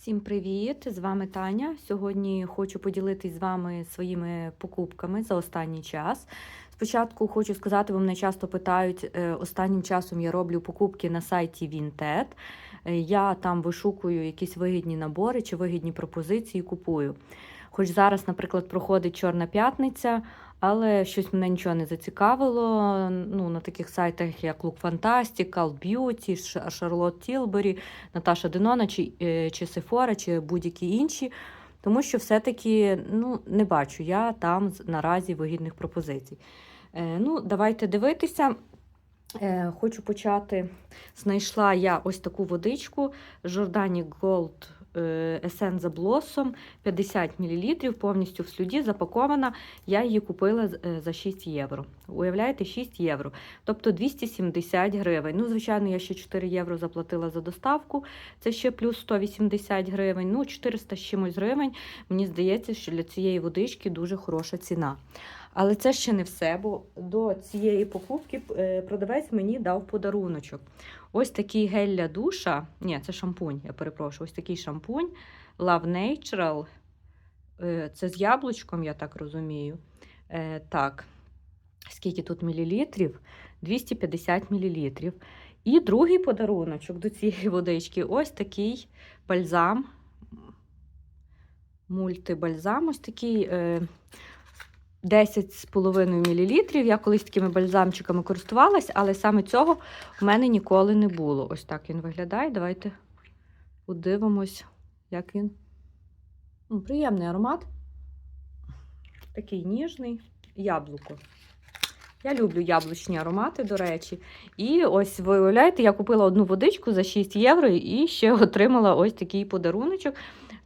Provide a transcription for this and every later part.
Всім привіт! З вами Таня. Сьогодні хочу поділитись з вами своїми покупками за останній час. Спочатку хочу сказати, ви мене часто питають, е, останнім часом я роблю покупки на сайті Vinted. Е, Я там вишукую якісь вигідні набори чи вигідні пропозиції, купую. Хоч зараз, наприклад, проходить Чорна п'ятниця, але щось мене нічого не зацікавило. Ну, на таких сайтах, як Look Fantastic, Call Beauty, Charlotte Tilbury, Наташа Денона, чи, е, чи Sephora, чи будь-які інші. Тому що все-таки ну, не бачу я там наразі вигідних пропозицій. Е, ну, давайте дивитися. Е, хочу почати. Знайшла я ось таку водичку Jordanic Gold е, Essence 50 мл, повністю в слюді запакована. Я її купила е, за 6 євро. Уявляєте, 6 євро. Тобто 270 гривень. Ну, звичайно, я ще 4 євро заплатила за доставку. Це ще плюс 180 гривень. Ну, 400 з чимось гривень. Мені здається, що для цієї водички дуже хороша ціна. Але це ще не все, бо до цієї покупки е, продавець мені дав подаруночок. Ось такий гель для душа. Ні, це шампунь, я перепрошую. Ось такий шампунь Love Natural. Е, Це з яблучком, я так розумію. Е, Так, скільки тут мілілітрів? 250 мілілітрів. І другий подаруночок до цієї водички ось такий бальзам. Мультибальзам, ось такий. Е, 10,5 мл. Я колись такими бальзамчиками користувалась, але саме цього в мене ніколи не було. Ось так він виглядає. Давайте подивимось, як він. Ну, приємний аромат. Такий ніжний яблуко. Я люблю яблучні аромати, до речі. І ось ви уявляєте, я купила одну водичку за 6 євро і ще отримала ось такий подаруночок.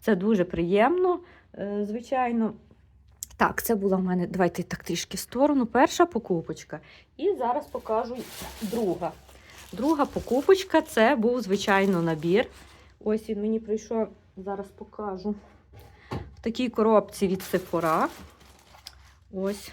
Це дуже приємно, е, звичайно. Так, це була в мене, давайте так трішки сторону. Перша покупочка. І зараз покажу друга. Друга покупочка це був, звичайно, набір. Ось він мені прийшов, зараз покажу. В такій коробці від Sephora. Ось.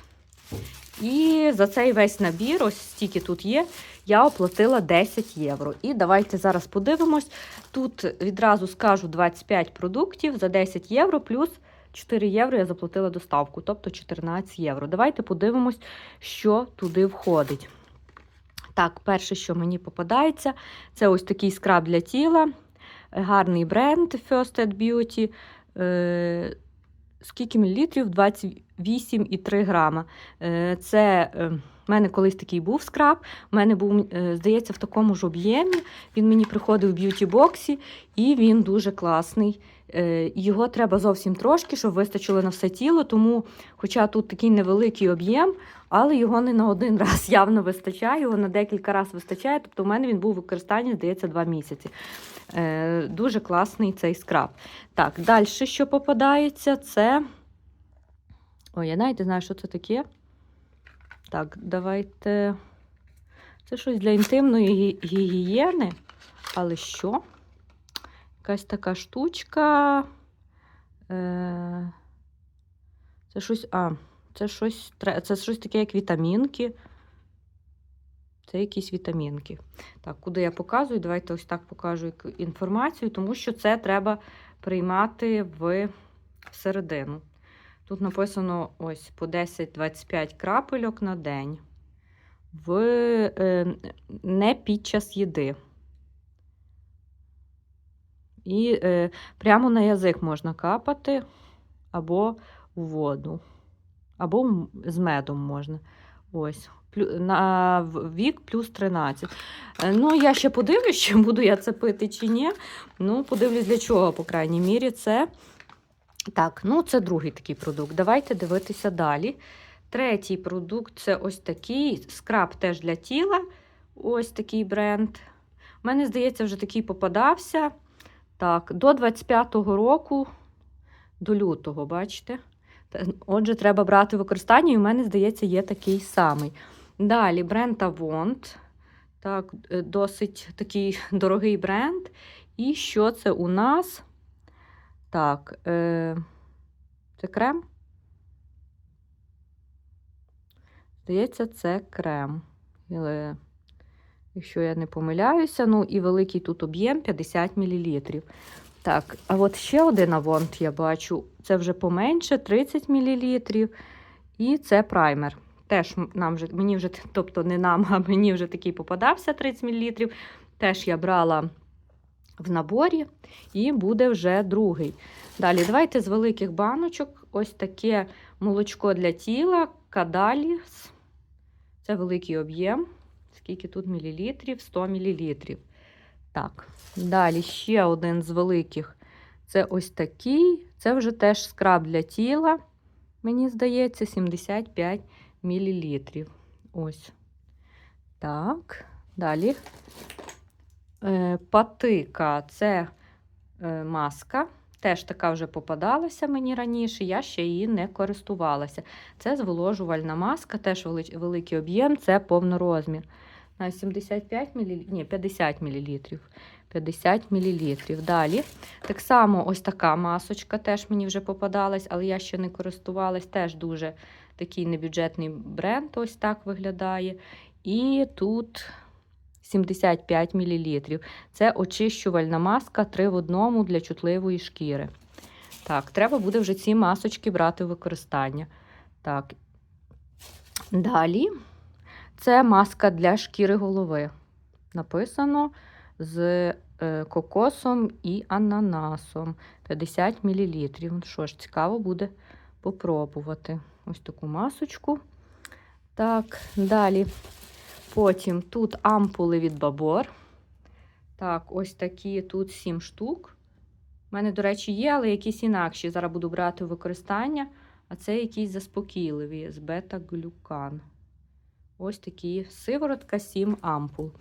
І за цей весь набір, ось стільки тут є, я оплатила 10 євро. І давайте зараз подивимось. Тут відразу скажу 25 продуктів за 10 євро плюс 4 євро я заплатила доставку, тобто 14 євро. Давайте подивимось, що туди входить. Так, перше, що мені попадається, це ось такий скраб для тіла. Гарний бренд First Aid Beauty. Е, скільки мілілітрів? 28,3 грама. Е, це е, в мене колись такий був скраб. У мене був, е, здається, в такому ж об'ємі. Він мені приходив в б'юті-боксі, і він дуже класний. Е, Його треба зовсім трошки, щоб вистачило на все тіло. Тому, хоча тут такий невеликий об'єм, але його не на один раз явно вистачає, його на декілька разів вистачає. Тобто, у мене він був в використанні, здається, два місяці. Е, Дуже класний цей скраб. Так, далі, що попадається, це. Ой, я навіть знаю, що це таке. Так, давайте. Це щось для інтимної гігієни. Але що? Якась така штучка. Е... Це щось. А, це щось, це щось таке, як вітамінки. Це якісь вітамінки. Так, куди я показую? Давайте ось так покажу інформацію, тому що це треба приймати в середину. Тут написано ось по 10-25 крапельок на день. В, е, не під час їди. І е, прямо на язик можна капати, або в воду, або з медом можна. Ось. На вік плюс 13. Е, Ну, я ще подивлюсь, чи буду я це пити чи ні. Ну, подивлюсь, для чого, по крайній мірі, це. Так, ну це другий такий продукт. Давайте дивитися далі. Третій продукт це ось такий скраб теж для тіла. Ось такий бренд. У мене, здається, вже такий попадався. Так, до 25-го року, до лютого, бачите? Отже, треба брати використання, і у мене, здається, є такий самий. Далі бренд Avon. Так, е, досить такий дорогий бренд. І що це у нас? Так, е, це крем? Здається, це крем. Але, якщо я не помиляюся, ну і великий тут об'єм 50 мл. Так, а от ще один авонт я бачу. Це вже поменше 30 мл. І це праймер. Теж нам вже, мені вже, тобто не нам, а мені вже такий попадався 30 мл. Теж я брала в наборі, і буде вже другий. Далі, давайте з великих баночок ось таке молочко для тіла, кадаліс. Це великий об'єм. Скільки тут мілілітрів? 100 мілілітрів. Так, далі ще один з великих. Це ось такий. Це вже теж скраб для тіла. Мені здається, 75 мілілітрів. Ось. Так. Далі. Е, патика це е, маска. Теж така вже попадалася мені раніше, я ще її не користувалася. Це зволожувальна маска, теж великий об'єм, це повнорозмір. На 75 мл, ні, 50 мл. 50 мл. Далі. Так само ось така масочка теж мені вже попадалась, але я ще не користувалась. Теж дуже такий небюджетний бренд, ось так виглядає. І тут 75 мл. Це очищувальна маска 3 в одному для чутливої шкіри. Так, треба буде вже ці масочки брати в використання. Так. Далі це маска для шкіри голови. Написано з е, кокосом і ананасом 50 мл. Що ж, цікаво буде попробувати ось таку масочку. Так, далі. Потім тут ампули від Бабор. Так, ось такі тут 7 штук. У мене, до речі, є, але якісь інакші. Зараз буду брати використання. А це якісь заспокійливі з бета-глюкан. Ось такі сиворотка, 7 ампул.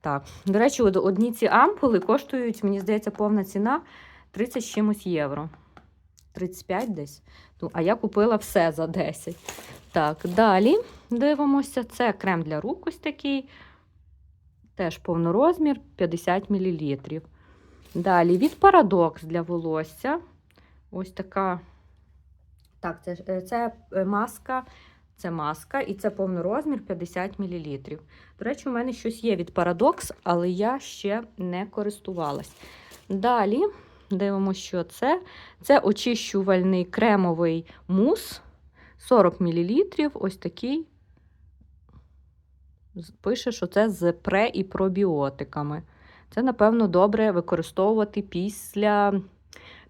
Так, до речі, одні ці ампули коштують, мені здається, повна ціна 30 чимось євро. 35 десь. Ну, а я купила все за 10. Так, далі дивимося. Це крем для рук ось такий. Теж повнорозмір 50 мл. Далі від Paradox для волосся. Ось така. Так, це, е, це е, маска. Це маска і це повнорозмір 50 мл. До речі, у мене щось є від Paradox, але я ще не користувалась. Далі дивимося, що це. Це очищувальний кремовий мус 40 мл. Ось такий. Пише, що це з пре і пробіотиками. Це, напевно, добре використовувати після,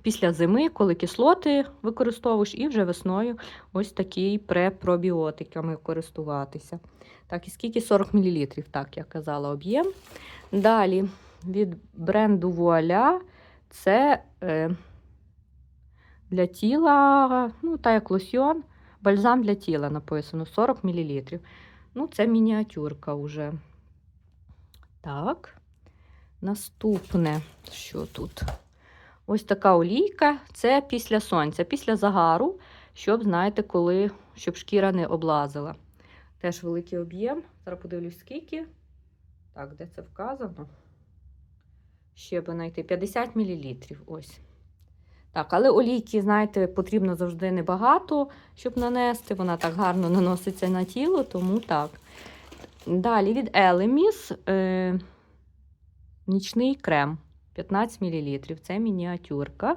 після зими, коли кислоти використовуєш, і вже весною ось такий препробіотиками користуватися. Так, і скільки 40 мл, так я казала, об'єм. Далі від бренду Вуаля це е, для тіла, ну, та як лосьйон, бальзам для тіла написано 40 мл. Ну, це мініатюрка вже. Так. Наступне, що тут? Ось така олійка. Це після сонця, після загару, щоб, знаєте, коли, щоб шкіра не облазила. Теж великий об'єм. Зараз подивлюсь, скільки. Так, де це вказано? Ще би знайти 50 мл. Ось. Так, але олійки, знаєте, потрібно завжди небагато, щоб нанести. Вона так гарно наноситься на тіло, тому так. Далі від Elemis е, нічний крем 15 мл. Це мініатюрка.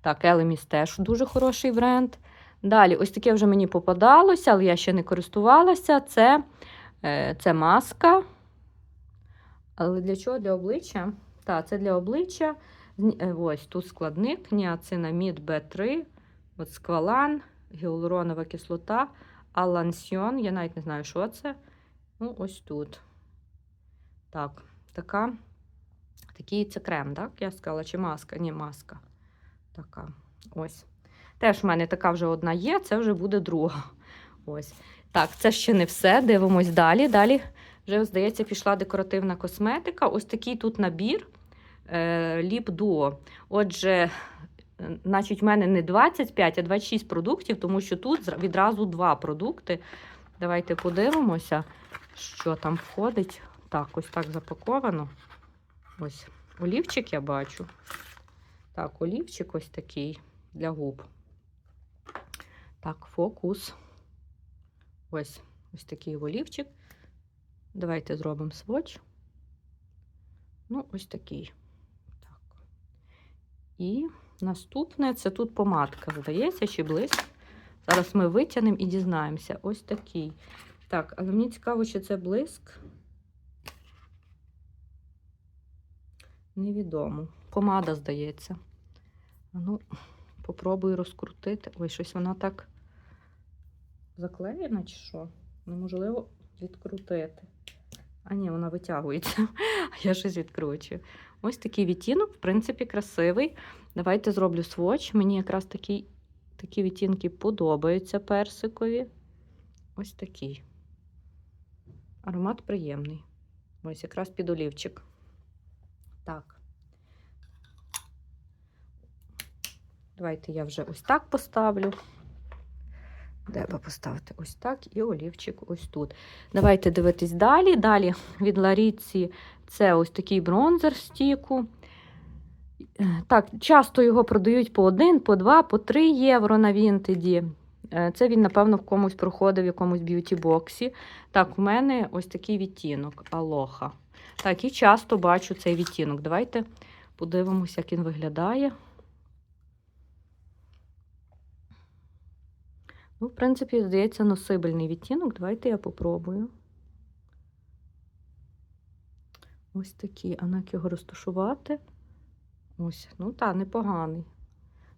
Так, Elemis теж дуже хороший бренд. Далі, ось таке вже мені попадалося, але я ще не користувалася. Це, е, це маска. Але для чого? Для обличчя? Так, це для обличчя. Е, Ось тут складник, ніацинамід Б3, от сквалан, гіалуронова кислота, алансьйон. Я навіть не знаю, що це. Ну, ось тут. Так, така. Такий це крем, так? Я сказала, чи маска? Ні, маска. Така. Ось. Теж в мене така вже одна є, це вже буде друга. Ось. Так, це ще не все. Дивимось далі. Далі вже, здається, пішла декоративна косметика. Ось такий тут набір Ліп Дуо. Отже, е, значить, в мене не 25, а 26 продуктів, тому що тут відразу два продукти. Давайте подивимося, що там входить. Так, ось так запаковано. Ось олівчик я бачу. Так, олівчик ось такий для губ. Так, фокус. Ось ось такий олівчик. Давайте зробимо сводч. Ну, ось такий. І наступне це тут помадка, здається, чи блиск. Зараз ми витягнемо і дізнаємося. Ось такий. Так, але мені цікаво, чи це блиск. Невідомо. Помада, здається. Ну, попробую розкрутити. Ой, щось вона так заклеєна, чи що? Неможливо відкрутити. А ні, вона витягується. А я щось відкручую. Ось такий відтінок, в принципі, красивий. Давайте зроблю своч. Мені якраз такі, такі відтінки подобаються персикові. Ось такий. Аромат приємний. Ось якраз під олівчик. Так. Давайте я вже ось так поставлю. Би поставити ось так і олівчик ось тут. Давайте дивитись далі. Далі від Ларіці це ось такий бронзер стіку. Так, часто його продають по 1, по 2, по 3 євро на Вінтеді. Е, Це він, напевно, в комусь проходив в якомусь б'юті-боксі. Так, у мене ось такий відтінок Алоха. Так, і часто бачу цей відтінок. Давайте подивимося, як він виглядає. Ну, в принципі, здається, носибельний відтінок. Давайте я попробую. Ось такий. А як його розташувати? Ось, ну так, непоганий.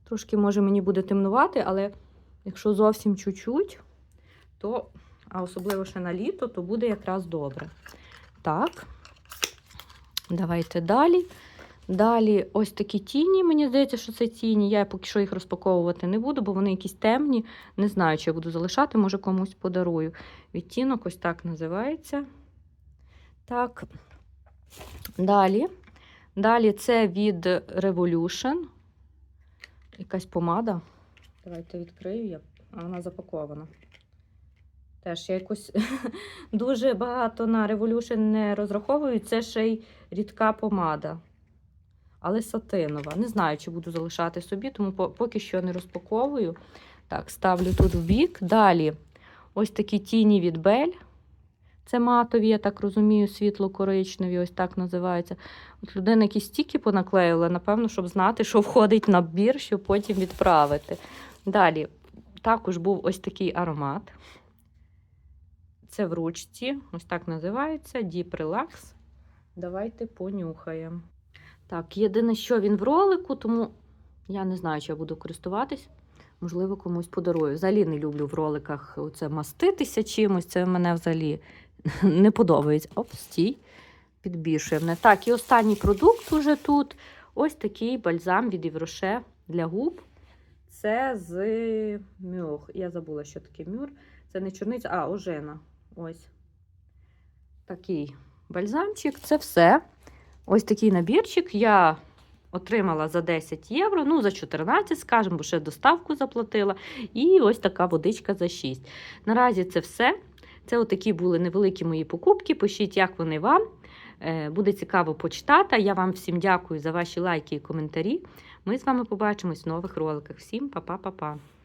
Трошки, може, мені буде темнувати, але якщо зовсім чуть-чуть, то, а особливо ще на літо, то буде якраз добре. Так, давайте далі. Далі ось такі тіні. Мені здається, що це тіні. Я поки що їх розпаковувати не буду, бо вони якісь темні. Не знаю, чи я буду залишати, може комусь подарую. Відтінок ось так називається. Так. Далі. Далі це від Revolution. Якась помада. Давайте відкрию я. А вона запакована. Теж я якось дуже багато на Revolution не розраховую. Це ще й рідка помада. Але сатинова. Не знаю, чи буду залишати собі, тому поки що не розпаковую. Так, ставлю тут в бік. Далі ось такі тіні від Бель. Це матові, я так розумію, світло-коричневі, ось так називаються. От людина якісь стіки понаклеїла, напевно, щоб знати, що входить в набір, щоб потім відправити. Далі, також був ось такий аромат. Це в ручці, ось так називається Deep Relax. Давайте понюхаємо. Так, єдине, що він в ролику, тому я не знаю, чи я буду користуватись. Можливо, комусь подарую. Взагалі не люблю в роликах оце маститися чимось. Це мене взагалі не подобається. Оп, стій, підбільшує мене. Так, і останній продукт уже тут. Ось такий бальзам від Євроше для губ. Це з мюр. Я забула, що таке мюр. Це не чорниця, а ожена. Ось такий бальзамчик. Це все. Ось такий набірчик я отримала за 10 євро, ну за 14, скажімо, бо ще доставку заплатила. І ось така водичка за 6. Наразі це все. Це отакі були невеликі мої покупки. Пишіть, як вони вам. Е, Буде цікаво почитати. Я вам всім дякую за ваші лайки і коментарі. Ми з вами побачимось в нових роликах. Всім па-па-па-па.